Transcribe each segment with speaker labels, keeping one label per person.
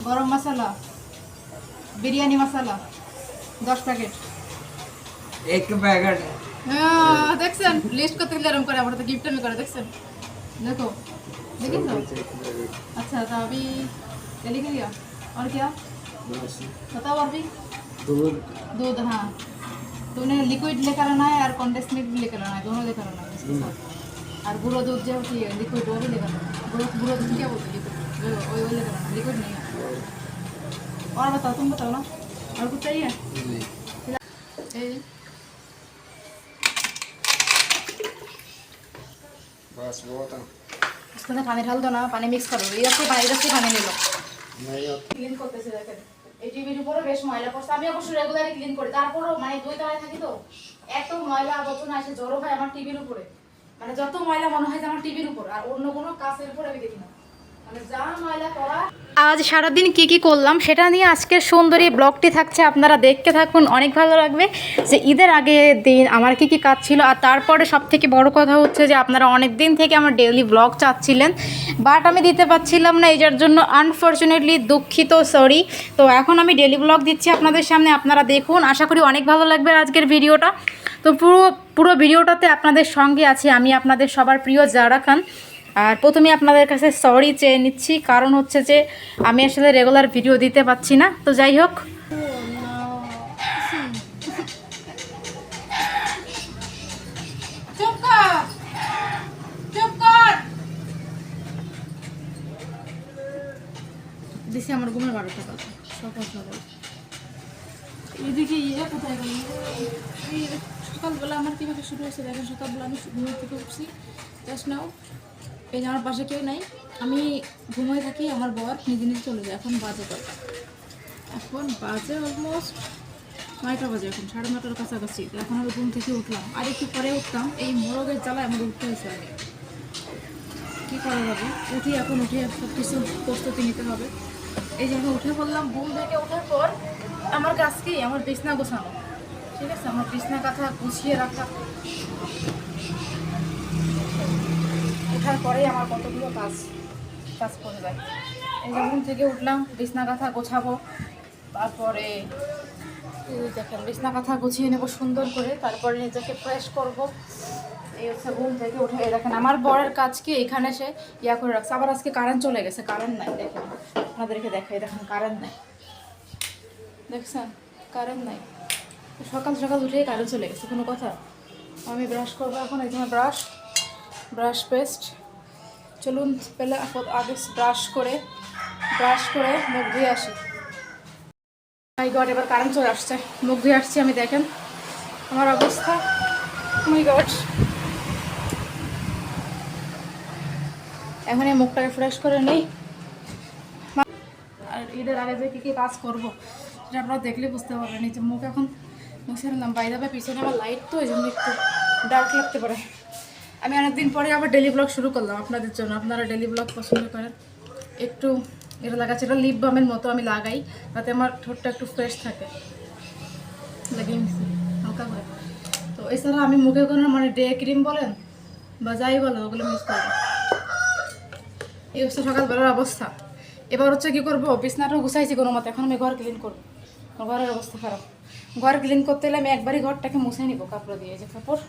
Speaker 1: গরম মশলা বিরিয়ানি মশলা দশ প্যাকেট
Speaker 2: এক প্যাকেট
Speaker 1: হ্যাঁ দেখছেন লিস্ট করতে গেলে এরকম করে আমরা তো গিফট আমি করে দেখছেন দেখো দেখেন আচ্ছা তো আমি লিখে लिया और क्या बताओ और भी
Speaker 2: दूध
Speaker 1: दूध हाँ तूने लिक्विड लेकर आना है और कंडेंस मिल्क भी लेकर आना है दोनों लेकर आना है और गुड़ो दूध जो होती है लिक्विड वो भी लेकर आना है गुड़ो दूध क्या बोलते हैं लिक्विड वो लेकर आना लिक्विड नहीं और बताओ तुम बताओ ना और कुछ चाहिए ए,
Speaker 2: बस बहुत है
Speaker 1: उसके अंदर पानी डाल दो ना पानी मिक्स करो इधर से पानी इधर से पानी ले लो
Speaker 2: नहीं
Speaker 1: ক্লিন করতেছে দেখেন এই টিভির উপরে বেশ ময়লা পড়ছে আমি অবশ্য রেগুলারই ক্লিন করি তারপরেও মানে দুই তলায় থাকি তো এত ময়লা আবর্জনা এসে জড়ো হয় আমার টিভির উপরে মানে যত ময়লা মনে হয় যে আমার টিভির উপর আর অন্য কোনো কাছের উপরে আমি দেখি না মানে যা ময়লা করা আজ সারাদিন কি কি করলাম সেটা নিয়ে আজকের সুন্দরী ব্লগটি থাকছে, আপনারা দেখতে থাকুন। অনেক ভালো লাগবে যে ঈদের আগে দিন আমার কি কি কাজ ছিল। আর তারপরে সব থেকে বড় কথা হচ্ছে যে আপনারা অনেক দিন থেকে আমার ডেইলি ব্লগ চাচ্ছিলেন বাট আমি দিতে পারছিলাম না এটার জন্য আনফর্চুনেটলি দুঃখিত সরি তো এখন আমি ডেলি ব্লগ দিচ্ছি আপনাদের সামনে, আপনারা দেখুন। আশা করি অনেক ভালো লাগবে আজকের ভিডিওটা। তো পুরো পুরো ভিডিওটাতে আপনাদের সঙ্গে আছি, আমি আপনাদের সবার প্রিয় জারা খান। আর প্রথমে আপনাদের কাছে সরি চেয়ে নিচ্ছি, কারণ হচ্ছে যে আমি আসলে রেগুলার ভিডিও দিতে পারছি না। তো যাই হোক। আমার ঘুমের বারোটা কথা সকাল সকাল। এদিকে ইয়ে কোথায় গেল? সকালবেলা আমার কীভাবে শুরু হয়েছে দেখেন, সকালবেলা আমি ঘুমের থেকে উঠছি। Just now. এই যে আমার পাশে কেউ নাই। আমি ঘুমিয়ে থাকি, আমার বর নিজে নিজে চলে যায়। এখন বাজে কয় এখন বাজে অলমোস্ট নয়টা বাজে এখন, সাড়ে নটার কাছাকাছি। এখন আমি ঘুম থেকে উঠলাম। আর একটু পরে উঠতাম, এই মোরগের জ্বালায় আমার উঠতে হয়েছে আগে। কী করা যাবে উঠি এখন, উঠে সব কিছু প্রস্তুতি নিতে হবে। এই যে আমি উঠে পড়লাম, ঘুম থেকে ওঠার পর আমার কি? আমার বিছনা গোছানো। ঠিক আছে? আমার বিছনা কাঁথা গুছিয়ে রাখা। ওঠার পরেই আমার কতগুলো কাজ কাজ করে যায়। এই যে ঘুম থেকে উঠলাম, বিছনা কাঁথা গোছাবো, তারপরে দেখেন বিছনা কাঁথা গুছিয়ে নেব সুন্দর করে, তারপরে নিজেকে ফ্রেশ করব। এই হচ্ছে ঘুম থেকে উঠে দেখেন আমার বরের কাজ কি, এখানে সে ইয়া করে রাখছে। আবার আজকে কারেন্ট চলে গেছে কারেন্ট নাই, দেখেন। আপনাদেরকে দেখাই, দেখেন কারেন্ট নাই। দেখছেন? কারেন্ট নাই। সকাল সকাল উঠেই কারেন্ট চলে গেছে, কোনো কথা? আমি ব্রাশ করব এখন এখানে ব্রাশ ব্রাশ পেস্ট চলুন পেলে আগে ব্রাশ করে ব্রাশ করে মুখ ধুয়ে আসি। মাই গড এবার কারেন্ট চলে আসছে। মুখ ধুয়ে আসছি আমি, দেখেন। আমার অবস্থা। মাই গড এখন এই মুখটাকে ফ্রেশ করে নেই। আর ঈদের আগে যে কী কী কাজ করব, সেটা আপনারা দেখলে বুঝতে পারবেন। এই যে মুখ এখন মুছে নিলাম বাইরে পিছনে আমার লাইট তো ওই জন্য একটু ডার্ক লাগতে পারে। আমি অনেকদিন পরে আবার ডেলি ব্লগ শুরু করলাম আপনাদের জন্য। আপনারা ডেলি ব্লগ পছন্দ করেন? একটু এটা লাগাচ্ছি এটা লিপ বামের মতো আমি লাগাই, তাতে আমার ঠোঁটটা একটু ফ্রেশ থাকে। হালকা করে। তো এছাড়া আমি মুখে কোনো মানে ডে ক্রিম বলেন বা যাই বলেন ওগুলো মিস করব। এই হচ্ছে সকালবেলার অবস্থা। এবার হচ্ছে কী করব, বিছনাটা গুছাইছি কোনো মতে, এখন আমি ঘর ক্লিন করব। ঘরের অবস্থা খারাপ। ঘর ক্লিন করতে হলে আমি একবারই ঘরটাকে মুছে নিবো, কাপড় দিয়ে যে কাপড়।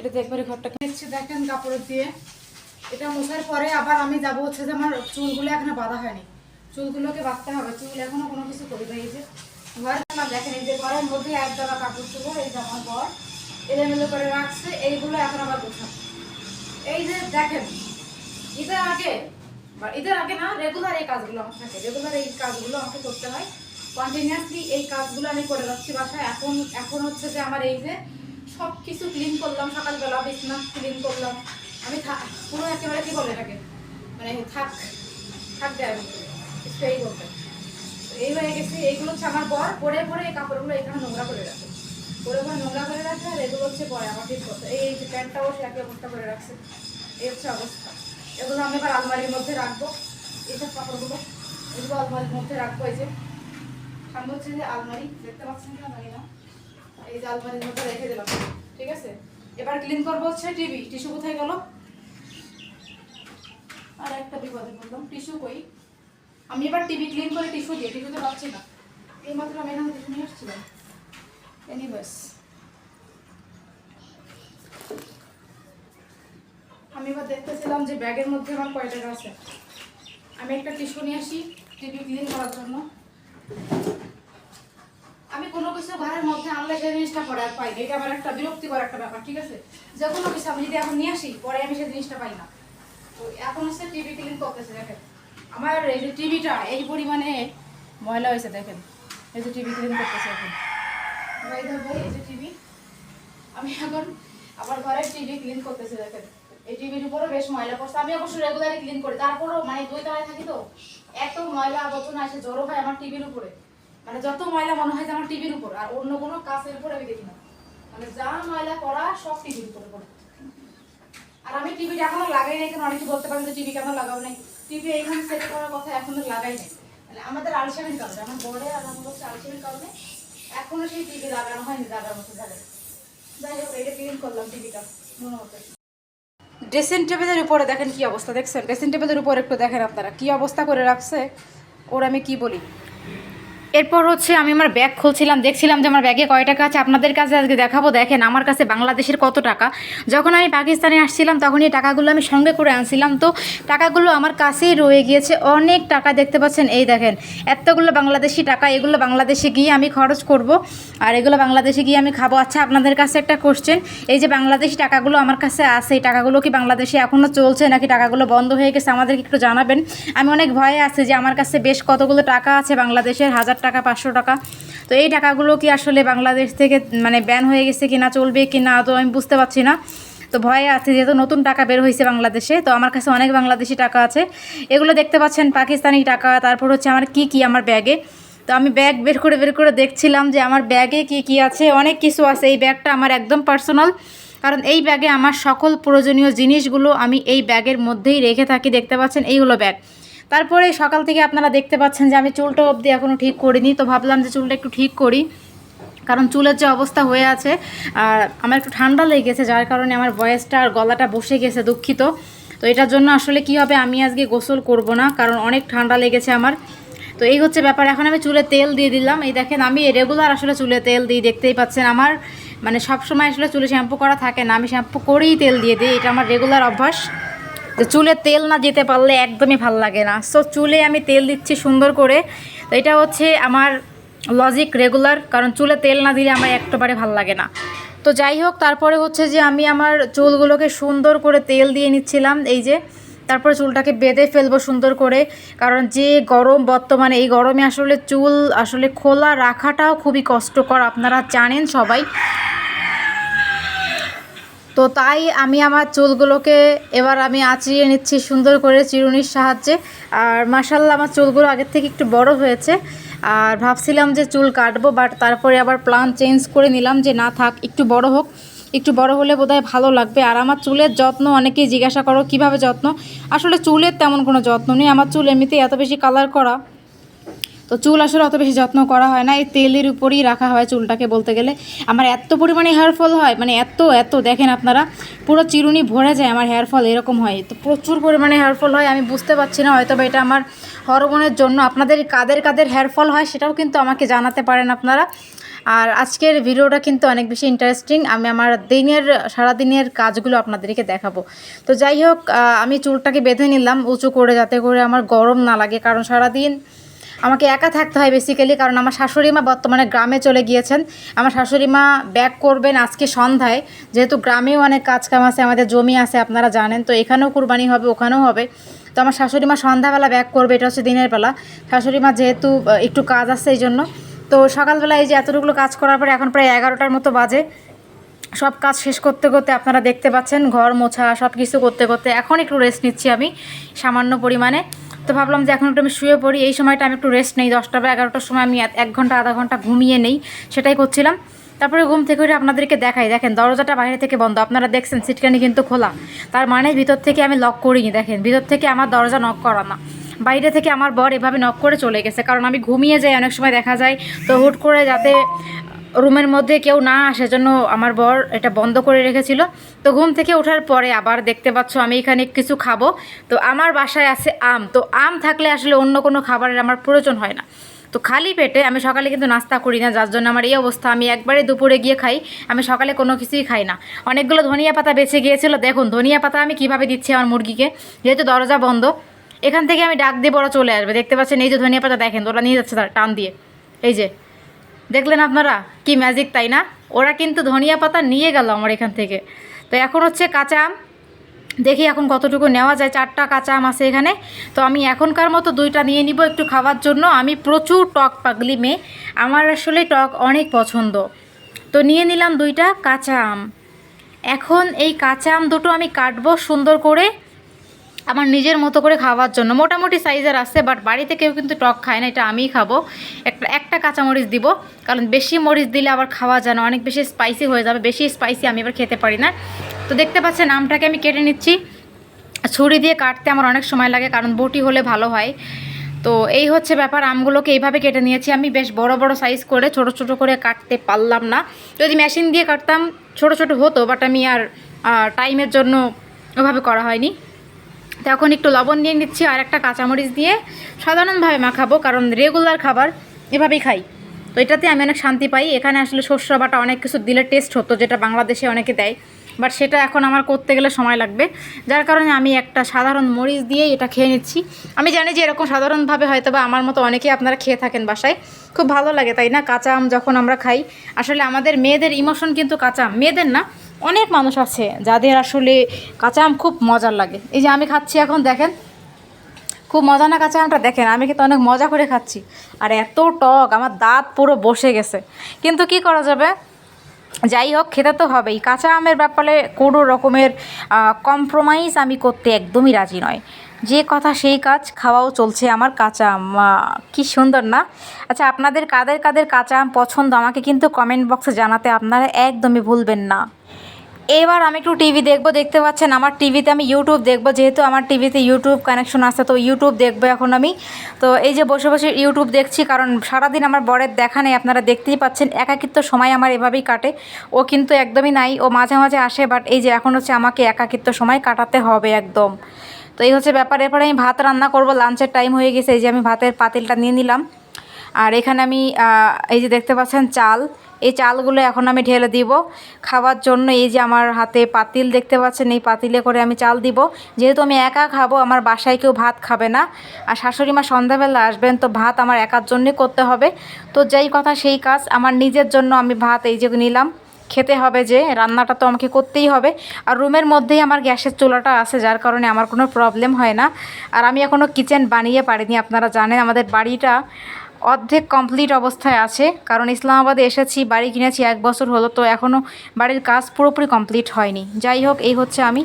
Speaker 1: এটাতে একবারই ঘরটাকে নিচ্ছি দেখেন কাপড় দিয়ে। এটা মোছার পরে আবার আমি যাব হচ্ছে যে আমার চুলগুলো এখনও বাঁধা হয়নি। চুলগুলোকে বাঁধতে হবে, চুল এখনও কোনো কিছু করি এই যে ঘরে আমার দেখেন, এই যে ঘরের মধ্যে এক জায়গা কাপড় চুপড় এই যে আমার ঘর এলোমেলো করে রাখছে, এইগুলো এখন আবার গোছাবো। এই যে দেখেন, ঈদের আগে ঈদের আগে না রেগুলার এই কাজগুলো আমার থাকে রেগুলার এই কাজগুলো আমাকে করতে হয়। কন্টিনিউয়াসলি এই কাজগুলো আমি করে যাচ্ছি বাসায়। এখন এখন হচ্ছে যে আমার এই যে সব কিছু ক্লিন করলাম, সকালবেলা বিছনা ক্লিন করলাম। আমি থা- পুরো একেবারে কি বলে এটাকে? মানে থাক থাকবে আমি। এই বলতে এই হয়ে গেছে, এইগুলো হচ্ছে আমার পরে পরে এই কাপড়গুলো এখানে নোংরা করে রাখে। পরে পরে নোংরা করে রাখে, আর এগুলো হচ্ছে পরে আমার ঠিক করতে এই যে প্যান্টটাও সে একই অবস্থা করে রাখছে। এই হচ্ছে অবস্থা। এগুলো আমি এবার আলমারির মধ্যে রাখব। এইসব কাপড়গুলো, এগুলো আলমারির মধ্যে রাখব এই যে। সামনে হচ্ছে যে আলমারি, দেখতে পাচ্ছেন না? জানি না। এই যে মধ্যে রেখে দিলাম। ঠিক আছে? এবার ক্লিন করব হচ্ছে টিভি টিস্যু কোথায় গেল? আর একটা বিপদে বললাম টিস্যু কই? আমি এবার টিভি ক্লিন করে টিস্যু দিয়ে টিস্যু তো পাচ্ছি না। এই মাত্র আমি এখানে টিস্যু নিয়ে আসছিলাম। এনিওয়েস আমি এবার দেখতেছিলাম যে ব্যাগের মধ্যে আমার কয় টাকা আছে। আমি একটা টিস্যু নিয়ে আসি টিভি ক্লিন করার জন্য। আমি কোনো কিছু ঘরের মধ্যে আনলে সেই জিনিসটা পরে আর পাই না। এটা আমার একটা বিরক্তিকর একটা ব্যাপার, ঠিক আছে? যে কোনো কিছু আমি যদি এখন নিয়ে আসি, পরে আমি সেই জিনিসটা পাই না। তো এখন হচ্ছে টিভি ক্লিন করতেছে, দেখেন। আমার এই যে টিভিটা এই পরিমাণে ময়লা হয়েছে, দেখেন। এই যে টিভি ক্লিন করতেছে এখন। ভাই ধর ভাই এই যে টিভি আমি এখন আমার ঘরের টিভি ক্লিন করতেছি, দেখেন। এই টিভির উপরে বেশ ময়লা পড়ছে। আমি অবশ্য রেগুলারই ক্লিন করি, তারপরেও মানে দুই তলায় থাকি তো, এত ময়লা আবর্জনা এসে জড়ো হয় আমার টিভির উপরে। মানে যত ময়লা মনে হয় যে আমার টিভির উপর, আর অন্য কোনো কাছের উপর আমি দেখি না। মানে যা ময়লা করা সব টিভির উপরে পড়ে। আর আমি টিভিটা এখনও লাগাই নাই, কেন অনেকে বলতে পারেন যে টিভি কেন লাগাও নাই? টিভি এইখানে সেট করার কথা এখনও লাগাই নাই। মানে আমাদের আলসেমির কারণে, আমার বড় আর আমার হচ্ছে আলসেমির কারণে এখনও সেই টিভি লাগানো হয়নি লাগার মতো জায়গায় যাই হোক, এটা ক্লিন করলাম টিভিটা, মনে হতো ড্রেসিং টেবিলের উপরে দেখেন কি অবস্থা, দেখছেন? ড্রেসিং টেবিলের উপর একটু দেখেন আপনারা, কি অবস্থা করে রাখছে? ওর আমি কি বলি? এরপর হচ্ছে আমি আমার ব্যাগ খুলছিলাম, দেখছিলাম যে আমার ব্যাগে কয় টাকা আছে। আপনাদের কাছে আজকে দেখাবো, দেখেন আমার কাছে বাংলাদেশের কত টাকা। যখন আমি পাকিস্তানে আসছিলাম তখন এই টাকাগুলো আমি সঙ্গে করে আনছিলাম। তো টাকাগুলো আমার কাছেই রয়ে গিয়েছে। অনেক টাকা দেখতে পাচ্ছেন, এই দেখেন, এতগুলো বাংলাদেশি টাকা, এগুলো বাংলাদেশে গিয়ে আমি খরচ করব। আর এগুলো বাংলাদেশে গিয়ে আমি খাব। আচ্ছা আপনাদের কাছে একটা কোশ্চেন এই যে বাংলাদেশি টাকাগুলো আমার কাছে আছে, এই টাকাগুলো কি বাংলাদেশে এখনও চলছে নাকি টাকাগুলো বন্ধ হয়ে গেছে, আমাদেরকে একটু জানাবেন। আমি অনেক ভয়ে আছি যে আমার কাছে বেশ কতগুলো টাকা আছে বাংলাদেশের, হাজার টাকা, পাঁচশো টাকা। তো এই টাকাগুলো কি আসলে বাংলাদেশ থেকে মানে ব্যান হয়ে গেছে কি না চলবে কি না তো আমি বুঝতে পারছি না। তো ভয়ে আছে যেহেতু নতুন টাকা বের হয়েছে বাংলাদেশে, তো আমার কাছে অনেক বাংলাদেশি টাকা আছে। এগুলো দেখতে পাচ্ছেন পাকিস্তানি টাকা, তারপর হচ্ছে আমার কি কি আমার ব্যাগে তো আমি ব্যাগ বের করে বের করে দেখছিলাম যে আমার ব্যাগে কি কি আছে, অনেক কিছু আছে। এই ব্যাগটা আমার একদম পার্সোনাল কারণ এই ব্যাগে আমার সকল প্রয়োজনীয় জিনিসগুলো আমি এই ব্যাগের মধ্যেই রেখে থাকি। দেখতে পাচ্ছেন এইগুলো ব্যাগ তারপরে সকাল থেকে আপনারা দেখতে পাচ্ছেন যে আমি চুলটা অবধি এখনও ঠিক করিনি, তো ভাবলাম যে চুলটা একটু ঠিক করি। কারণ চুলের যে অবস্থা হয়ে আছে, আর আমার একটু ঠান্ডা লেগে গেছে যার কারণে আমার ভয়েসটা আর গলাটা বসে গেছে দুঃখিত। তো এটার জন্য আসলে কি হবে, আমি আজকে গোসল করব না, কারণ অনেক ঠান্ডা লেগেছে আমার। তো এই হচ্ছে ব্যাপার, এখন আমি চুলে তেল দিয়ে দিলাম। এই দেখেন, আমি রেগুলার আসলে চুলে তেল দিই, দেখতেই পাচ্ছেন আমার। মানে সবসময় আসলে চুলে শ্যাম্পু করা থাকে না, আমি শ্যাম্পু করেই তেল দিয়ে দিই, এটা আমার রেগুলার অভ্যাস। তো চুলে তেল না যেতে পারলে একদমই ভালো লাগে না। সো চুলে আমি তেল দিচ্ছি সুন্দর করে। তো এটা হচ্ছে আমার লজিক রেগুলার কারণ চুলে তেল না দিলে আমার একবারে ভালো লাগে না। তো যাই হোক, তারপরে হচ্ছে যে আমি আমার চুলগুলোকে সুন্দর করে তেল দিয়ে নিচ্ছিলাম, এই যে। তারপরে চুলটাকে বেঁধে ফেলব সুন্দর করে, কারণ যে গরম বর্তমানে, এই গরমে আসলে চুল আসলে খোলা রাখাটাও খুবই কষ্টকর, আপনারা জানেন সবাই। তো তাই আমি আমার চুলগুলোকে এবার আমি আঁচড়িয়ে নিচ্ছি, সুন্দর করে চিরুনির সাহায্যে। আর মাসাল্লাহ আমার চুলগুলো আগের থেকে একটু বড় হয়েছে। আর ভাবছিলাম যে চুল কাটবো বাট তারপরে আবার প্ল্যান চেঞ্জ করে নিলাম যে না থাক, একটু বড় হোক। একটু বড় হলে বোধহয় ভালো লাগবে। আর আমার চুলের যত্ন, অনেকেই জিজ্ঞাসা করো কীভাবে যত্ন? আসলে চুলের তেমন কোনো যত্ন নেই। আমার চুল এমনিতেই এত বেশি কালার করা। তো চুল আসলে অত বেশি যত্ন করা হয় না। এই তেলের উপরেই রাখা হয় চুলটাকে বলতে গেলে। আমার এত পরিমাণে হেয়ার ফল হয় মানে এত এত, দেখেন আপনারা, পুরো চিরুনি ভরে যায় আমার হেয়ার ফল এরকম হয়। তো প্রচুর পরিমাণে হেয়ার ফল হয়, আমি বুঝতে পারছি না হয়তো এটা আমার হরমোনের জন্য। আপনাদের কাদের কাদের হেয়ার ফল হয় সেটাও কিন্তু আমাকে জানাতে পারেন আপনারা। আর আজকের ভিডিওটা কিন্তু অনেক বেশি ইন্টারেস্টিং আমি আমার দিনের, সারাদিনের কাজগুলো আপনাদেরকে দেখাবো। তো যাই হোক আমি চুলটাকে বেঁধে নিলাম, উঁচু করে, যাতে করে আমার গরম না লাগে। কারণ সারাদিন আমাকে একা থাকতে হয় বেসিক্যালি কারণ আমার শাশুড়ি মা বর্তমানে গ্রামে চলে গিয়েছেন। আমার শাশুড়ি মা ব্যাক করবেন আজকে সন্ধ্যায়। যেহেতু গ্রামেও অনেক কাজ কাম আছে, আমাদের জমি আছে, আপনারা জানেন, তো এখানেও কুরবানি হবে, ওখানেও হবে। তো আমার শাশুড়ি মা সন্ধ্যাবেলা ব্যাক করবে, এটা হচ্ছে দিনের বেলা। শাশুড়ি মা যেহেতু একটু কাজ আছে এই জন্য। তো সকালবেলা এই যে এতটুকুলো কাজ করার পরে এখন প্রায় এগারোটার মতো বাজে। সব কাজ শেষ করতে করতে আপনারা দেখতে পাচ্ছেন, ঘর মোছা সব কিছু করতে করতে এখন একটু রেস্ট নিচ্ছি আমি, সামান্য পরিমাণে। তো ভাবলাম যে এখন একটু আমি শুয়ে পড়ি। এই সময়টা আমি একটু রেস্ট নেই। দশটা বা এগারোটার সময় আমি এক- ঘণ্টা, আধা ঘণ্টা ঘুমিয়ে নেই। সেটাই করছিলাম। তারপরে ঘুম থেকে উঠে আপনাদেরকে দেখাই। দেখেন, দরজাটা বাইরে থেকে বন্ধ। আপনারা দেখছেন সিটকানি কিন্তু খোলা। তার মানে ভিতর থেকে আমি লক করিনি। দেখেন, ভিতর থেকে আমার দরজা নক করা না। বাইরে থেকে আমার বর এভাবে নক করে চলে গেছে। কারণ আমি ঘুমিয়ে যাই, অনেক সময় দেখা যায়। তো হুট করে যাতে রুমের মধ্যে কেউ না আসে জন্য আমার বর এটা বন্ধ করে রেখেছিল। তো ঘুম থেকে ওঠার পরে আবার দেখতে পাচ্ছ আমি এখানে কিছু খাব। তো আমার বাসায় আছে আম। তো আম থাকলে আসলে অন্য কোনো খাবারের আমার প্রয়োজন হয় না। তো খালি পেটে আমি সকালে কিন্তু নাস্তা করি না, যার জন্য আমার এই অবস্থা। আমি একবারে দুপুরে গিয়ে খাই, আমি সকালে কোনো কিছুই খাই না। অনেকগুলো ধনিয়া পাতা বেঁচে গিয়েছিল। দেখুন, ধনিয়া পাতা আমি কীভাবে দিচ্ছি আমার মুরগিকে? যেহেতু দরজা বন্ধ, এখান থেকে আমি ডাক দিয়ে বড় চলে আসবে। দেখতে পাচ্ছেন, এই যে ধনিয়া পাতা, দেখেন, ওরা নিয়ে যাচ্ছে তার টান দিয়ে। এই যে দেখলেন আপনারা? কি ম্যাজিক তাই না? ওরা কিন্তু ধনিয়া পাতা নিয়ে গেল আমার এখান থেকে। তো এখন হচ্ছে কাঁচা আম। দেখি এখন কতটুকু নেওয়া যায়। চারটা কাঁচা আম আছে এখানে। তো আমি এখনকার মতো দুইটা নিয়ে নিব একটু খাওয়ার জন্য। আমি প্রচুর টক পাগলি মেয়ে। আমার আসলে টক অনেক পছন্দ। তো নিয়ে নিলাম দুইটা কাঁচা আম। এখন এই কাঁচা আম দুটো আমি কাটবো সুন্দর করে। আমার নিজের মতো করে খাওয়ার জন্য। মোটামুটি সাইজের আছে বাট বাড়িতে কেউ কিন্তু টক খায় না, এটা আমিই খাব। একটা একটা কাঁচামরিচ দিব, কারণ বেশি মরিচ দিলে আবার খাওয়া যায় না অনেক বেশি স্পাইসি হয়ে যাবে, বেশি স্পাইসি আমি এবার খেতে পারি না। তো দেখতে পাচ্ছেন, আমটাকে আমি কেটে নিচ্ছি। ছুরি দিয়ে কাটতে আমার অনেক সময় লাগে, কারণ বটি হলে ভালো হয়। তো এই হচ্ছে ব্যাপার, আমগুলোকে এইভাবে কেটে নিয়েছি। আমি বেশ বড় বড় সাইজ করে, ছোট ছোট করে কাটতে পারলাম না। যদি মেশিন দিয়ে কাটতাম, ছোট ছোট হতো বাট আমি আর টাইমের জন্য ওভাবে করা হয়নি। তো এখন একটু লবণ নিয়ে নিচ্ছি আর একটা কাঁচামরিচ দিয়ে। সাধারণভাবে মাখাবো, কারণ রেগুলার খাবার এভাবেই খাই। তো এটাতে আমি অনেক শান্তি পাই। এখানে আসলে শস্য বাটা অনেক কিছু দিলে টেস্ট হতো, যেটা বাংলাদেশে অনেকে দেয়। বাট সেটা এখন আমার করতে গেলে সময় লাগবে। যার কারণে আমি একটা সাধারণ মরিচ দিয়ে এটা খেয়ে নিচ্ছি। আমি জানি যে এরকম সাধারণভাবে হয়তো বা আমার মতো অনেকেই আপনারা খেয়ে থাকেন বাসায়। খুব ভালো লাগে, তাই না? কাঁচা আম যখন আমরা খাই, আসলে আমাদের মেয়েদের ইমোশন কিন্তু কাঁচা মেয়েদের না অনেক মানুষ আছে যাদের আসলে কাঁচা আম খুব মজার লাগে। এই যে আমি খাচ্ছি এখন, দেখেন? খুব মজা না কাঁচা আমটা দেখেন, আমি কিন্তু অনেক মজা করে খাচ্ছি। আর এত টক, আমার দাঁত পুরো বসে গেছে। কিন্তু কি করা যাবে? যাই হোক, খেতে তো হবেই। কাঁচা আমের ব্যাপারে কোনো রকমের কম্প্রোমাইজ আমি করতে একদমই রাজি নয়। যে কথা সেই কাজ, খাওয়াও চলছে আমার কাঁচা আম কি সুন্দর না? আচ্ছা আপনাদের কাদের কাদের কাঁচা আম পছন্দ? আমাকে কিন্তু কমেন্ট বক্সে জানাতে আপনারা একদমই ভুলবেন না। এবার আমি একটু টিভি দেখব, দেখতে পাচ্ছেন আমার টিভিতে আমি ইউটিউব দেখব, যেহেতু আমার টিভিতে ইউটিউব কানেকশন আছে, তো ইউটিউব দেখব এখন আমি। তো এই যে বসে বসে ইউটিউব দেখছি, কারণ সারাদিন আমার বরের দেখা নেই, আপনারা দেখতেই পাচ্ছেন, একাকিত্ব সময় আমার এভাবেই কাটে। ও কিন্তু একদমই নাই, ও মাঝে মাঝে আসে বাট এই যে এখন হচ্ছে আমাকে একাকিত্ব সময় কাটাতে হবে একদম। তো এই হচ্ছে ব্যাপার, এরপরে আমি ভাত রান্না করব লাঞ্চের টাইম হয়ে গেছে, এই যে আমি ভাতের পাতিলটা নিয়ে নিলাম। আর এখানে আমি এই যে দেখতে পাচ্ছেন চাল এই চালগুলো এখন আমি ঢেলে দিব। খাওয়ার জন্য এই যে আমার হাতে পাতিল দেখতে পাচ্ছেন, এই পাতিলে করে আমি চাল দিব। যেহেতু আমি একা খাব, আমার বাসায় কেউ ভাত খাবে না। আর শাশুড়ি মা সন্ধ্যাবেলা আসবেন, তো ভাত আমার একার জন্যই করতে হবে। তো যেই কথা সেই কাজ, আমার নিজের জন্য আমি ভাত এই যে নিলাম। খেতে হবে যে, রান্নাটা তো আমাকে করতেই হবে। আর রুমের মধ্যেই আমার গ্যাসের চুলাটা আছে, যার কারণে আমার কোনো প্রবলেম হয় না। আর আমি এখনও কিচেন বানিয়ে পারিনি, আপনারা জানেন। আমাদের বাড়িটা অর্ধেক কমপ্লিট অবস্থায় আছে। কারণ ইসলামাবাদে এসেছি, বাড়ি কিনেছি, এক বছর হলো, তো এখনও বাড়ির কাজ পুরোপুরি কমপ্লিট হয়নি। যাই হোক, এই হচ্ছে আমি।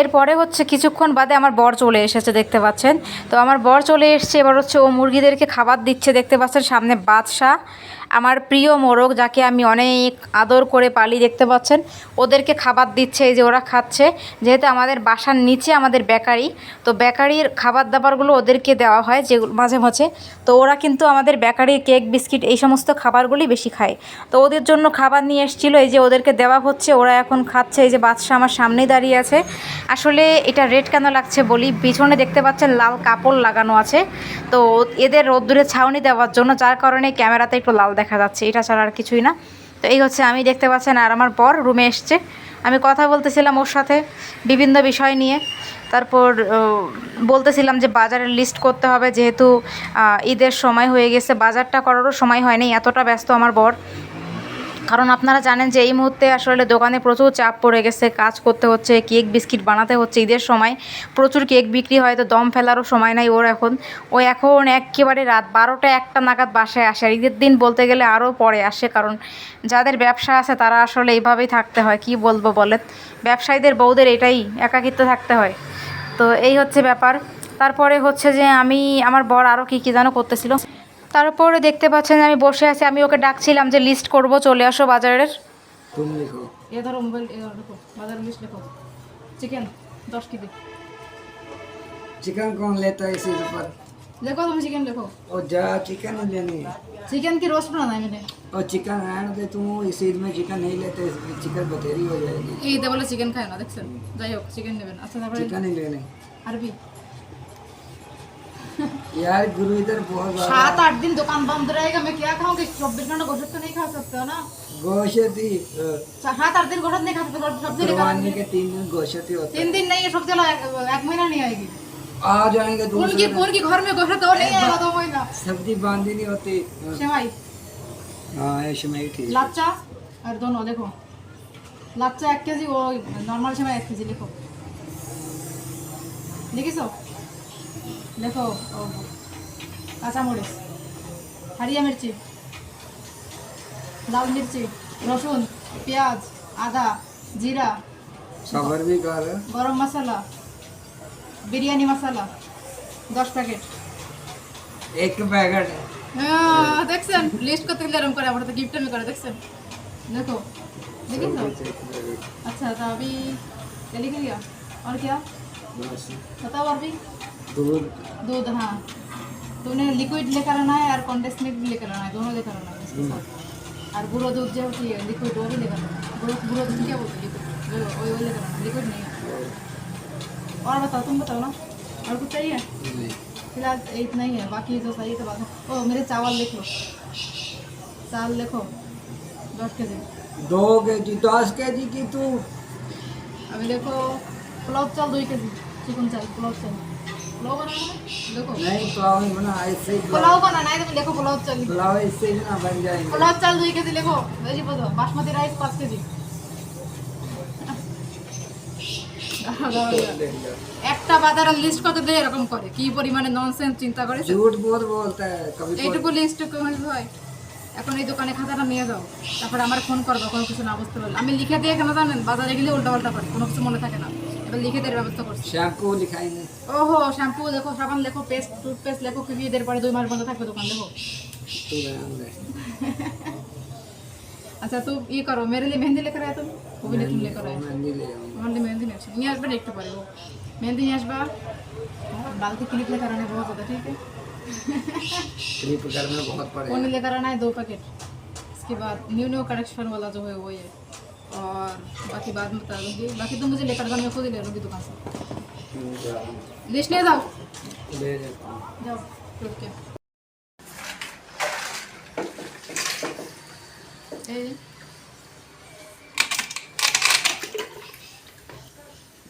Speaker 1: এরপরে হচ্ছে কিছুক্ষণ বাদে আমার বর চলে এসেছে, দেখতে পাচ্ছেন? তো আমার বর চলে এসছে, এবার হচ্ছে ও মুরগিদেরকে খাবার দিচ্ছে, দেখতে পাচ্ছেন সামনে বাদশাহ। আমার প্রিয় মোরগ, যাকে আমি অনেক আদর করে পালি দেখতে পাচ্ছেন, ওদেরকে খাবার দিচ্ছে, এই যে ওরা খাচ্ছে। যেহেতু আমাদের বাসার নিচে আমাদের বেকারি, তো বেকারির খাবার দাবারগুলো ওদেরকে দেওয়া হয় যেগুলো মাঝে মাঝে। তো ওরা কিন্তু আমাদের বেকারির কেক, বিস্কিট, এই সমস্ত খাবারগুলি বেশি খায়। তো ওদের জন্য খাবার নিয়ে এসেছিল, এই যে ওদেরকে দেওয়া হচ্ছে, ওরা এখন খাচ্ছে, এই যে বাদশা আমার সামনেই দাঁড়িয়ে আছে। আসলে এটা রেড কেন লাগছে বলি, পিছনে দেখতে পাচ্ছেন লাল কাপড় লাগানো আছে। তো এদের রোদ্দুরে ছাউনি দেওয়ার জন্য, যার কারণে ক্যামেরাতে একটু লাল দেখা যাচ্ছে, এটা ছাড়া আর কিছুই না। তো এই হচ্ছে আমি দেখতে পাচ্ছেন, আর আমার পর রুমে এসছে। আমি কথা বলতেছিলাম ওর সাথে বিভিন্ন বিষয় নিয়ে। তারপর বলতেছিলাম যে বাজারের লিস্ট করতে হবে, যেহেতু ঈদের সময় হয়ে গেছে, বাজারটা করারও সময় হয়নি, এতটা ব্যস্ত আমার বর। কারণ আপনারা জানেন যে এই মুহূর্তে আসলে দোকানে প্রচুর চাপ পড়ে গেছে, কাজ করতে হচ্ছে, কেক, বিস্কিট বানাতে হচ্ছে, ঈদের সময় প্রচুর কেক বিক্রি হয়, তো দম ফেলারও সময় নাই ওর এখন। ও এখন একেবারে রাত বারোটা একটা নাগাদ বাসায় আসে আর ঈদের দিন বলতে গেলে আরও পরে আসে কারণ যাদের ব্যবসা আছে তারা আসলে এইভাবেই থাকতে হয়, কি বলব বলেন? ব্যবসায়ীদের, বউদের এটাই একাকিত্ব থাকতে হয়। তো এই হচ্ছে ব্যাপার। তারপরে হচ্ছে যে আমি, আমার বর আরও কী কী যেন করতেছিল। তারপরে দেখতে পাচ্ছেন আমি বসে আছি আমি ওকে ডাকছিলাম যে লিস্ট করব চলে আসো বাজারের
Speaker 2: तुम लिखो
Speaker 3: এ ধরো মোবাইল এ ধরো লেখো বাজার লিস্ট লেখো চিকেন দশ কেজি
Speaker 2: चिकन कौन लेता है इसी पर
Speaker 1: देखो तुम चिकन देखो
Speaker 2: और जा चिकन ही लेनी है
Speaker 1: चिकन की रोस्ट बनाना है मैंने
Speaker 2: और चिकन रहने दे तुम इस ईद में चिकन नहीं लेते चिकन बतेरी हो जाएगी
Speaker 1: ঈদে বলে চিকেন খায় না দেখছেন যাই হোক চিকেন নেবেন আচ্ছা তারপরে
Speaker 2: चिकन ही लेने
Speaker 1: আরবি
Speaker 2: यार गुरु इधर बहुत
Speaker 1: सात आठ दिन दुकान बंद रहेगा मैं क्या खाऊँगी चौबीस घंटे गोश्त तो नहीं खा सकते हो ना?
Speaker 2: गोश्त ही
Speaker 1: सात आठ दिन गोश्त नहीं खा सकते सब्ज़ी नहीं
Speaker 2: के तीन दिन गोश्त ही होता
Speaker 1: तीन दिन नहीं है सब्ज़ी एक महीना नहीं आएगी।
Speaker 2: आ जाएँगे
Speaker 1: उनकी पूरी घर में गोश्त और तो नहीं आएगा दो महीना।
Speaker 2: सब्ज़ी बांधी नहीं होती। हाँ ये ठीक लाचा? और
Speaker 1: दोनों देखो। लाचा एक के जी वो नॉर्मल सेवाई एक के जी लिखो। लिखी सो? ও কাঁচামরিচ হারিয়া মির্চি লাল মির্চি রসুন পেঁয়াজ আদা জিরা
Speaker 2: सबर भी कर
Speaker 1: গরম মশলা বিরিয়ানি মশলা দশ প্যাকেট
Speaker 2: एक पैकेट
Speaker 1: হ্যাঁ, দেখছেন লিস্ট করতে গেলে এরকম করে আমার তো গিফট আমি করে দেখছেন দেখো দেখিছো अच्छा तो अभी क्या लिख लिया और क्या बताओ और भी
Speaker 2: दूध।
Speaker 1: दूध हाँ। तो उन्हें लिक्विड लेकर आना है और कॉन्डेंस मिल्क भी लेकर आना है दोनों लेकर आना है इसके साथ। और दूध जो होती है लिक्विड वो भी लेकर आना है। दूध क्या बोलते हैं वो लेकर आना लिक्विड नहीं और बताओ तुम बताओ ना। और कुछ चाहिए? फ़िलहाल इतना ही है बाकी जो चाहिए तो में ओ मेरे चावल लिख लो। चावल लिखो। दस के जी
Speaker 2: दो के जी दस के जी की तू।
Speaker 1: अभी देखो पुलाव चाल दो के जी चिकन चाल पुलाव चाल पुलाव बनाना है देखो
Speaker 2: नहीं पुलाव नहीं बना ऐसे ही
Speaker 1: पुलाव बनाना है तो देखो पुलाव चाल
Speaker 2: पुलाव इससे ही ना बन जाएंगे
Speaker 1: पुलाव चाल दो के जी देखो वेजी बोलो बासमती राइस पाँच के जी একটা বাজারের লিস্ট কত দেয় এরকম করে কি পরিমাণে ননসেন্স চিন্তা করে
Speaker 2: झूठ बहुत बोलता है कभी
Speaker 1: এইটুকু লিস্ট হয় এখন এই দোকানে খাতাটা নিয়ে যাও তারপরে আমার ফোন করবো কোনো কিছু না বুঝতে পারলে আমি লিখে দিয়ে কেন জানেন বাজারে গেলে উল্টা পাল্টা করে কোনো কিছু মনে থাকে না এবার লিখে দেওয়ার ব্যবস্থা করছি
Speaker 2: शैम्पू लिखाएंगे
Speaker 1: ওহো শ্যাম্পু দেখো সাবান লেখো পেস্ট টুথপেস্ট লেখো কি ঈদের পরে দুই মাস বন্ধ থাকবে দোকান দেখো
Speaker 2: तू ध्यान दे
Speaker 1: আচ্ছা তো ই করো মেরে लिए মেহেন্দি लेकर आया तुम वो भी तुम लेकर आए
Speaker 2: मेहंदी ले आऊंगा
Speaker 1: আমার लिए মেহেন্দি নিয়ে আসবে নিয়ে আসবে না একটু পরে ও মেহেন্দি নিয়ে আসবা बाल्टी क्लिप लेकर आने बहुत ज़्यादा ठीक है
Speaker 2: क्लिप करना बहुत पड़ेगा
Speaker 1: फोन लेकर आना है दो पैकेट इसके बाद न्यू न्यू कलेक्शन वाला जो है वो ये और बाकी बाद में बता दूँगी। बाकी तो मुझे लेकर मैं खुद ही ले लूँगी दुकान से। लिस्ट ले जाओ।
Speaker 2: ले
Speaker 1: जाओ रुक के।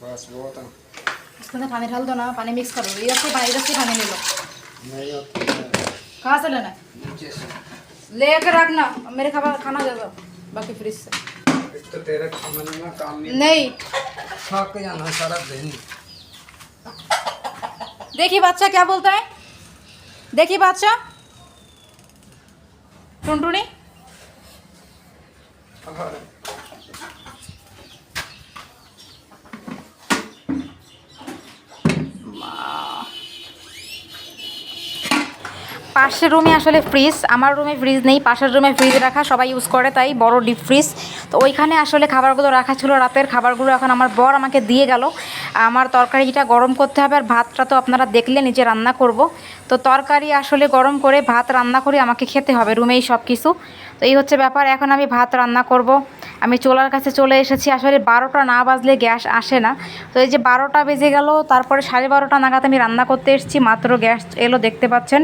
Speaker 2: बस बहुत है।
Speaker 1: इसके अंदर पानी डाल दो ना पानी मिक्स करो। इधर से पानी इधर से पानी ले लो।
Speaker 2: नहीं
Speaker 1: कहाँ से लेना है?
Speaker 2: नीचे से।
Speaker 1: लेकर रखना। मेरे खाना खाना दे दो। बाकी फ्रिज से।
Speaker 2: तो तेरा खाना ना काम में
Speaker 1: नहीं
Speaker 2: थक जाना सारा दिन
Speaker 1: देखिए बादशाह क्या बोलता है देखिए बादशाह टुनटुनी
Speaker 2: और
Speaker 4: পাশের রুমে আসলে ফ্রিজ আমার রুমে ফ্রিজ নেই পাশের রুমে ফ্রিজ রাখা সবাই ইউজ করে তাই বড় ডিপ ফ্রিজ তো ওইখানে আসলে খাবারগুলো রাখা ছিল। রাতের খাবারগুলো এখন আমার বর আমাকে দিয়ে গেল। আমার তরকারিটা গরম করতে হবে আর ভাতটা তো আপনারা দেখলে নিজে রান্না করব। তো তরকারি আসলে গরম করে ভাত রান্না করে আমাকে খেতে হবে রুমেই সব কিছু তো এই হচ্ছে ব্যাপার, এখন আমি ভাত রান্না করব। আমি চোলার কাছে চলে এসেছি, আসলে বারোটা না বাজলে গ্যাস আসে না। তো এই যে বারোটা বেজে গেল, তারপরে সাড়ে বারোটা নাগাদ আমি রান্না করতে এসেছি, মাত্র গ্যাস এলো দেখতে পাচ্ছেন।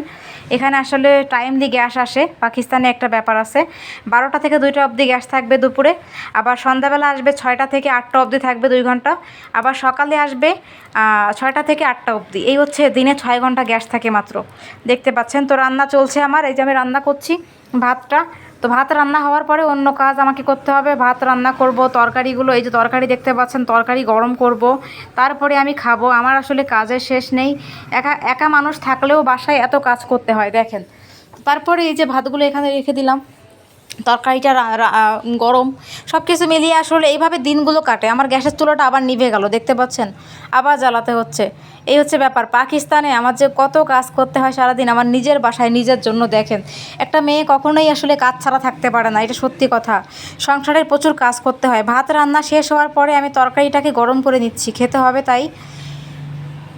Speaker 4: এখানে আসলে টাইমলি গ্যাস আসে, পাকিস্তানে একটা ব্যাপার আছে। বারোটা থেকে দুইটা অবধি গ্যাস থাকবে দুপুরে, আবার সন্ধ্যাবেলা আসবে ছয়টা থেকে আটটা অবধি থাকবে দুই ঘণ্টা, আবার সকালে আসবে ছয়টা থেকে আটটা অবধি। এই হচ্ছে দিনে ছয় ঘণ্টা গ্যাস থাকে মাত্র। দেখতে পাচ্ছেন তো রান্না চলছে আমার, এই যে আমি রান্না করছি ভাতটা। তো ভাত রান্না হওয়ার পরে অন্য কাজ আমাকে করতে হবে। ভাত রান্না করব, তরকারিগুলো, এই যে তরকারি দেখতে পাচ্ছেন, তরকারি গরম করব। তারপরে আমি খাব। আমার আসলে কাজের শেষ নেই। একা একা মানুষ থাকলেও বাসায় এত কাজ করতে হয়, দেখেন। তারপরে এই যে ভাতগুলো এখানে রেখে দিলাম। তরকারিটা গরম সব কিছু মিলিয়ে আসলে এইভাবে দিনগুলো কাটে। আমার গ্যাসের চুলোটা আবার নিভে গেল, দেখতে পাচ্ছেন? আবার জ্বালাতে হচ্ছে। এই হচ্ছে ব্যাপার। পাকিস্তানে আমার যে কত কাজ করতে হয় সারাদিন আমার নিজের বাসায়, নিজের জন্য দেখেন। একটা মেয়ে কখনোই আসলে কাজ ছাড়া থাকতে পারে না, এটা সত্যি কথা। সংসারের প্রচুর কাজ করতে হয়। ভাত রান্না শেষ হওয়ার পরে আমি তরকারিটাকে গরম করে নিচ্ছি, খেতে হবে তাই?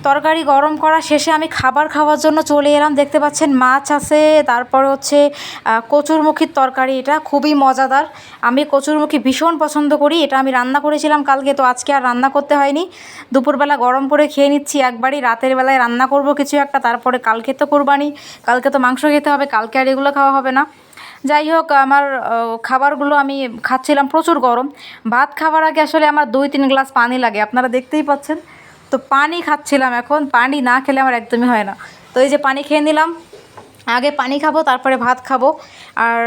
Speaker 1: তরকারি গরম করা শেষে আমি খাবার খাওয়ার জন্য চলে এলাম। দেখতে পাচ্ছেন মাছ আছে, তারপর হচ্ছে কচুরমুখীর তরকারি। এটা খুবই মজাদার। আমি কচুরমুখী ভীষণ পছন্দ করি। এটা আমি রান্না করেছিলাম কালকে, তো আজকে আর রান্না করতে হয়নি। দুপুরবেলা গরম করে খেয়ে নিচ্ছি একবারই। রাতের বেলায় রান্না করব কিছু একটা, তারপরে কালকে তো কোরবানি। কালকে তো মাংস খেতে হবে, কালকে আর এগুলো খাওয়া হবে না। যাই হোক, আমার খাবারগুলো আমি খাচ্ছিলাম প্রচুর গরম। ভাত খাবার আগে আসলে আমার দুই তিন গ্লাস পানি লাগে। আপনারা দেখতেই পাচ্ছেন। তো পানি খাচ্ছিলাম এখন, পানি না খেলে আমার একদমই হয় না। তো এই যে পানি খেয়ে নিলাম, আগে পানি খাব, তারপরে ভাত খাব। আর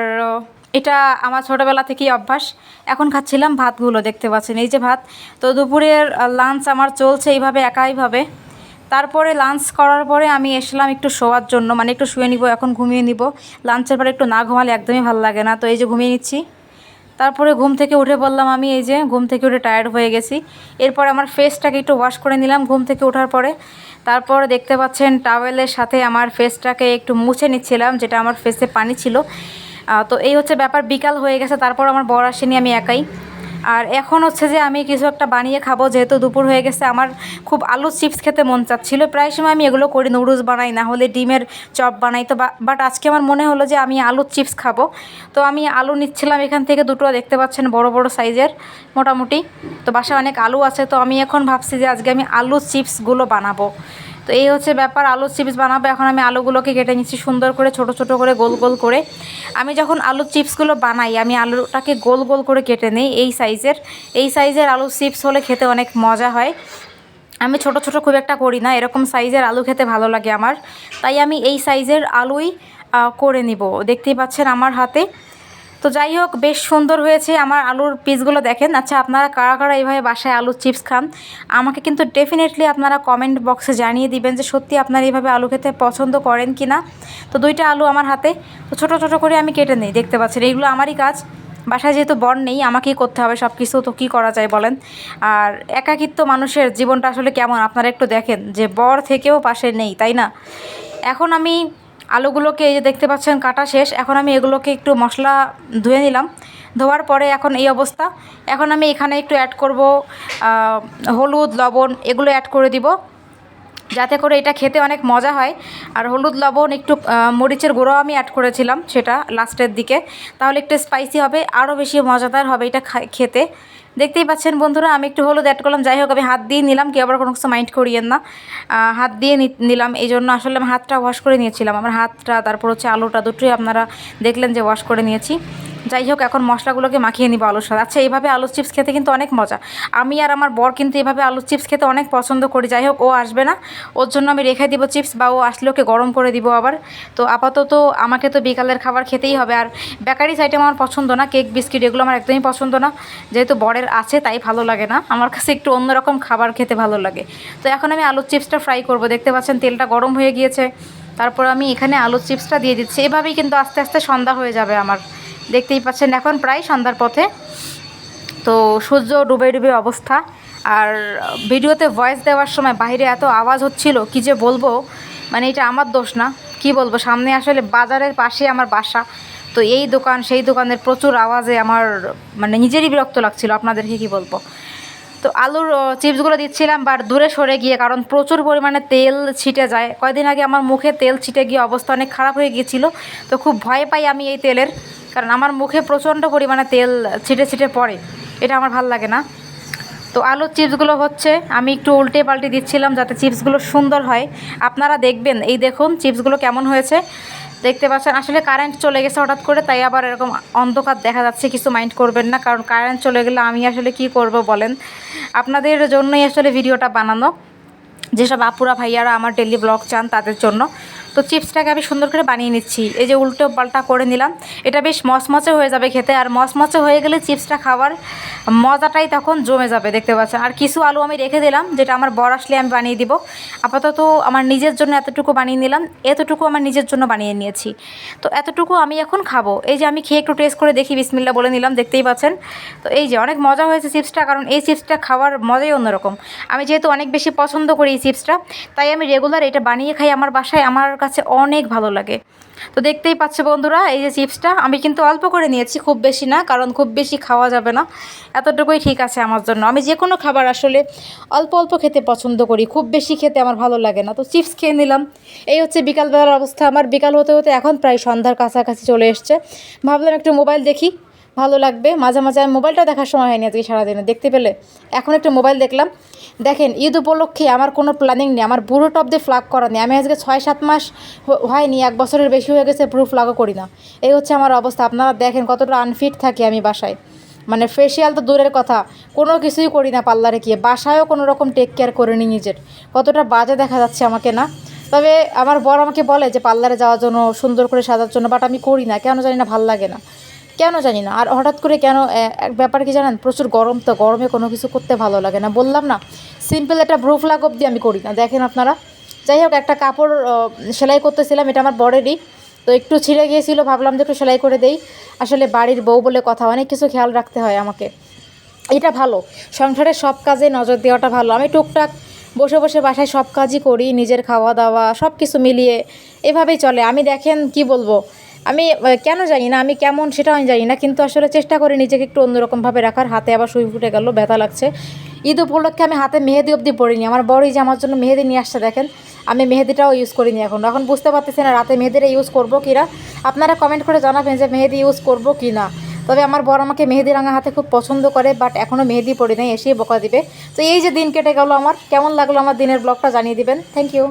Speaker 1: এটা আমার ছোটোবেলা থেকেই অভ্যাস। এখন খাচ্ছিলাম ভাতগুলো, দেখতে পাচ্ছেন, এই যে ভাত। তো দুপুরের লাঞ্চ আমার চলছে এইভাবে একাইভাবে তারপরে লাঞ্চ করার পরে আমি এসলাম একটু শোয়ার জন্য মানে একটু শুয়ে নিব, এখন ঘুমিয়ে নিব। লাঞ্চের পরে একটু না ঘুমালে একদমই ভালো লাগে না। তো এই যে ঘুমিয়ে নিচ্ছি। তারপরে ঘুম থেকে উঠে বললাম, আমি এই যে ঘুম থেকে উঠে টায়ার্ড হয়ে গেছি। এরপর আমার ফেসটাকে একটু ওয়াশ করে নিলাম ঘুম থেকে ওঠার পরে। তারপর দেখতে পাচ্ছেন টাওয়েলের সাথে আমার ফেসটাকে একটু মুছে নিচ্ছিলাম, যেটা আমার ফেসে পানি ছিল। তো এই হচ্ছে ব্যাপার, বিকাল হয়ে গেছে, তারপর আমার বর আসেনি, আমি একাই। আর এখন হচ্ছে যে আমি কিছু একটা বানিয়ে খাব, যেহেতু দুপুর হয়ে গেছে, আমার খুব আলু চিপস খেতে মন চাচ্ছিল। প্রায় সময় আমি এগুলো করি, নুডলস বানাই, না হলে ডিমের চপ বানাই তো বাট আজকে আমার মনে হলো যে আমি আলুর চিপস খাব। তো আমি আলু নিচ্ছিলাম এখান থেকে, দুটো দেখতে পাচ্ছেন বড় বড় সাইজের, মোটামুটি। তো বাসায় অনেক আলু আছে, তো আমি এখন ভাবছি যে আজকে আমি আলু চিপসগুলো বানাবো। তো এই হচ্ছে ব্যাপার আলু চিপস বানাবো। এখন আমি আলুগুলোকে কেটে নিচ্ছি সুন্দর করে, ছোট ছোট করে, গোল গোল করে। আমি যখন আলুর চিপসগুলো বানাই, আমি আলুটাকে গোল গোল করে কেটে নিই এই সাইজের এই সাইজের আলু চিপস হলে খেতে অনেক মজা হয়। আমি ছোট ছোট খুব একটা করি না, এরকম সাইজের আলু খেতে ভালো লাগে আমার। তাই আমি এই সাইজের আলুই করে নিব। দেখতেই পাচ্ছেন আমার হাতে। তো যাই হোক, বেশ সুন্দর হয়েছে আমার আলুর পিসগুলো দেখেন। আচ্ছা আপনারা কারা কারা এইভাবে বাসায় আলুর চিপস খান? আমাকে কিন্তু ডেফিনেটলি আপনারা কমেন্ট বক্সে জানিয়ে দিবেন যে সত্যি আপনারা এইভাবে আলু খেতে পছন্দ করেন কি না তো দুইটা আলু আমার হাতে। তো ছোটো ছোটো করে আমি কেটে নিই, দেখতে পাচ্ছেন, এইগুলো আমারই কাজ। বাসায় যেহেতু বর নেই, আমাকেই করতে হবে সব কিছু তো কী করা যায় বলেন? আর একাকিত্ব মানুষের জীবনটা আসলে কেমন? আপনারা একটু দেখেন যে বর থেকেও পাশে নেই, তাই না? এখন আমি আলুগুলোকে এই যে দেখতে পাচ্ছেন কাটা শেষ। এখন আমি এগুলোকে একটু মশলা ধুয়ে নিলাম। ধোয়ার পরে এখন এই অবস্থা। এখন আমি এখানে একটু অ্যাড করব হলুদ, লবণ এগুলো অ্যাড করে দিব। যাতে করে এটা খেতে অনেক মজা হয়। আর হলুদ, লবণ একটু মরিচের গুঁড়ো আমি অ্যাড করেছিলাম সেটা লাস্টের দিকে। তাহলে একটু স্পাইসি হবে আরও বেশি মজাদার হবে এটা খেতে। দেখতেই পাচ্ছেন বন্ধুরা, আমি একটু হলুদ অ্যাড করলাম। যাই হোক, আমি হাত দিয়ে নিলাম, কেউ আবার কোনো কিছু মাইন্ড করিয়েন না। হাত দিয়ে নিলাম এই জন্য আসলে আমি হাতটা ওয়াশ করে নিয়েছিলাম। আমার হাতটা, তারপর হচ্ছে আলুটা, দুটোই আপনারা দেখলেন যে ওয়াশ করে নিয়েছি। যাই হোক, এখন মশলাগুলোকে মাখিয়ে নিব আলুর সাথে। আচ্ছা এইভাবে আলুর চিপস খেতে কিন্তু অনেক মজা। আমি আর আমার বর কিন্তু এভাবে আলুর চিপস খেতে অনেক পছন্দ করি। যাই হোক, ও আসবে না। ওর জন্য আমি রেখে দিব চিপস বা ও আসলে ওকে গরম করে দিব আবার। তো আপাতত আমাকে তো বিকালের খাবার খেতেই হবে। আর বেকারিস আইটেম আমার পছন্দ না, কেক, বিস্কিট, এগুলো আমার একদমই পছন্দ না। যেহেতু বরের আছে, তাই ভালো লাগে না। আমার কাছে একটু অন্যরকম খাবার খেতে ভালো লাগে। তো এখন আমি আলুর চিপসটা ফ্রাই করব। দেখতে পাচ্ছেন, তেলটা গরম হয়ে গিয়েছে। তারপর আমি এখানে আলুর চিপসটা দিয়ে দিচ্ছি। এভাবেই কিন্তু আস্তে আস্তে সন্ধ্যা হয়ে যাবে আমার। দেখতেই পাচ্ছেন এখন প্রায় সন্ধ্যার পথে। তো সূর্য ডুবে ডুবে অবস্থা। আর ভিডিওতে ভয়েস দেওয়ার সময় বাইরে এত আওয়াজ হচ্ছিল, কি যে বলব? মানে এটা আমার দোষ না। কি বলব? সামনে আসলে বাজারের পাশে আমার বাসা। তো এই দোকান, সেই দোকানের প্রচুর আওয়াজে আমার মানে নিজেরই বিরক্ত লাগছিল। আপনাদেরকে কি বলব? তো আলুর চিপসগুলো দিচ্ছিলাম বাট দূরে সরে গিয়ে, কারণ প্রচুর পরিমাণে তেল ছিটে যায়। কয়দিন আগে আমার মুখে তেল ছিটে গিয়ে অবস্থা অনেক খারাপ হয়ে গিয়েছিল, তো খুব ভয় পাই আমি এই তেলের, কারণ আমার মুখে প্রচণ্ড পরিমাণে তেল ছিটে ছিটে পড়ে, এটা আমার ভালো লাগে না। তো আলুর চিপসগুলো হচ্ছে, আমি একটু উল্টে পাল্টে দিচ্ছিলাম যাতে চিপসগুলো সুন্দর হয়। আপনারা দেখবেন, এই দেখুন চিপসগুলো কেমন হয়েছে। দেখতে পাচ্ছেন, আসলে কারেন্ট চলে গেছে হঠাৎ করে, তাই আবার এরকম অন্ধকার দেখা যাচ্ছে, কিছু মাইন্ড করবেন না, কারণ কারেন্ট চলে গেলে আমি আসলে কি করব বলেন? আপনাদের জন্যই আসলে ভিডিওটা বানানো। যেসব আপুরা, ভাইয়ারা আমার ডেলি ব্লগ চান তাদের জন্য। তো চিপসটাকে আমি সুন্দর করে বানিয়ে নিচ্ছি। এই যে উল্টো পাল্টা করে নিলাম। এটা বেশ মচমচে হয়ে যাবে খেতে। আর মচমচে হয়ে গেলে চিপসটা খাওয়ার মজাটাই তখন জমে যাবে, দেখতে পাচ্ছেন আর কিছু আলু আমি রেখে দিলাম, যেটা আমার বর আসলে আমি বানিয়ে দিব। আপাতত আমার নিজের জন্য এতটুকু বানিয়ে নিলাম। এতটুকু আমার নিজের জন্য বানিয়ে নিয়েছি। তো এতটুকু আমি এখন খাব। এই যে আমি খেয়ে একটু টেস্ট করে দেখি বিসমিল্লা বলে নিলাম, দেখতেই পাচ্ছেন। তো এই যে অনেক মজা হয়েছে চিপসটা, কারণ এই চিপসটা খাওয়ার মজাই অন্যরকম। আমি যেহেতু অনেক বেশি পছন্দ করি এই চিপসটা, তাই আমি রেগুলার এটা বানিয়ে খাই আমার বাসায়। আমার কাছে অনেক ভালো লাগে। তো দেখতেই পাচ্ছে বন্ধুরা, এই যে চিপসটা আমি কিন্তু অল্প করে নিয়েছি, খুব বেশি না, কারণ খুব বেশি খাওয়া যাবে না। এতটুকুই ঠিক আছে আমার জন্য। আমি যে কোনো খাবার আসলে অল্প অল্প খেতে পছন্দ করি, খুব বেশি খেতে আমার ভালো লাগে না। তো চিপস খেয়ে নিলাম। এই হচ্ছে বিকালবেলার অবস্থা। আমার বিকাল হতে হতে এখন প্রায় সন্ধ্যার কাছাকাছি চলে এসছে। ভাবলাম একটু মোবাইল দেখি। ভালো লাগবে। মাঝে মাঝে আমি মোবাইলটা দেখার সময় হয়নি আজকে সারাদিনে, দেখতে পেলে। এখন একটু মোবাইল দেখলাম। দেখেন, ঈদ উপলক্ষে আমার কোনো প্ল্যানিং নেই, আমার বুড়ো টপ দিয়ে ফ্লাগ করা নেই। আমি আজকে ছয় সাত মাস হয়নি, এক বছরের বেশি হয়ে গেছে, পুরো ফ্লাগও করি না। এই হচ্ছে আমার অবস্থা। আপনারা দেখেন কতটা আনফিট থাকি আমি বাসায়। মানে ফেসিয়াল তো দূরের কথা, কোনো কিছুই করি না পার্লারে গিয়ে। বাসায়ও কোনো রকম টেক কেয়ার করে করিনি নিজের। কতটা বাজে দেখা যাচ্ছে আমাকে না। তবে আমার বর আমাকে বলে যে পার্লারে যাওয়ার জন্য, সুন্দর করে সাজার জন্য বাট আমি করি না। কেন জানি না ভালো লাগে না। কেন জানি না? আর হঠাৎ করে কেন এক ব্যাপার কি জানেন? প্রচুর গরম তো, গরমে কোনো কিছু করতে ভালো লাগে না। বললাম না সিম্পল একটা ব্রু ফ্লাগ অবধি আমি করি না। দেখেন আপনারা। যাই হোক, একটা কাপড় সেলাই করতেছিলাম, এটা আমার বরেরই। তো একটু ছিঁড়ে গিয়েছিল, ভাবলাম যে একটু সেলাই করে দেই। আসলে বাড়ির বউ বলে কথা, অনেক কিছু খেয়াল রাখতে হয় আমাকে। এটা ভালো। সংসারের সব কাজে নজর দেওয়াটা ভালো। আমি টুকটাক বসে বসে বাসায় সব কাজই করি, নিজের খাওয়া দাওয়া সব কিছু মিলিয়ে এভাবেই চলে। আমি দেখেন কি বলব? আমি কেন জানি না, আমি কেমন সেটাও আমি জানি না, কিন্তু আসলে চেষ্টা করি নিজেকে একটু অন্যরকমভাবে রাখার। হাতে আবার সুই ফুটে গেল, ব্যথা লাগছে। ঈদ উপলক্ষে আমি হাতে মেহেদি অবধি পরিনি। আমার বড়ই যে আমার জন্য মেহেদি নিয়ে আসছে, দেখেন, আমি মেহেদিটাও ইউজ করিনি এখন। এখন বুঝতে পারতেছি না রাতে মেহেদিটা ইউজ করব কি না আপনারা কমেন্ট করে জানাবেন যে মেহেদি ইউজ করব কি না তবে আমার বর আমাকে মেহেদি রাঙা হাতে খুব পছন্দ করে বাট এখনও মেহেদি পড়ি নাই, এসেই বকা দিবে। তো এই যে দিন কেটে গেল আমার, কেমন লাগল আমার দিনের ব্লগটা জানিয়ে দিবেন। Thank you